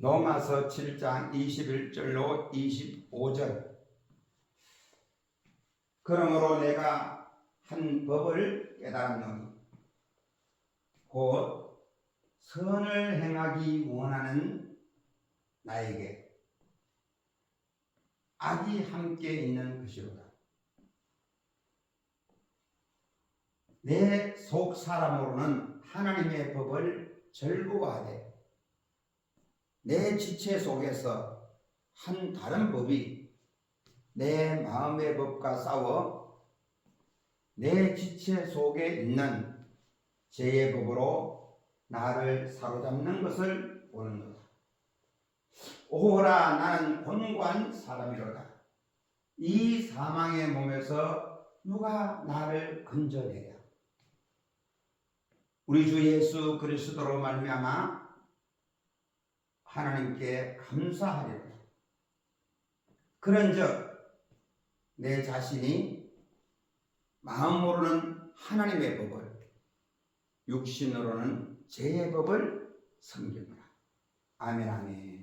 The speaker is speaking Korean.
로마서 7장 21절로 25절 그러므로 내가 한 법을 깨달았노니 곧 선을 행하기 원하는 나에게 악이 함께 있는 것이로다. 내 속 사람으로는 하나님의 법을 절구하되 내 지체 속에서 한 다른 법이 내 마음의 법과 싸워 내 지체 속에 있는 죄의 법으로 나를 사로잡는 것을 보는도다. 오호라 나는 곤고한 사람이로다. 이 사망의 몸에서 누가 나를 건져내랴? 우리 주 예수 그리스도로 말미암아 하나님께 감사하리로다. 그런즉 내 자신이 마음으로는 하나님의 법을 육신으로는 죄의 법을 섬기노라. 아멘 아멘.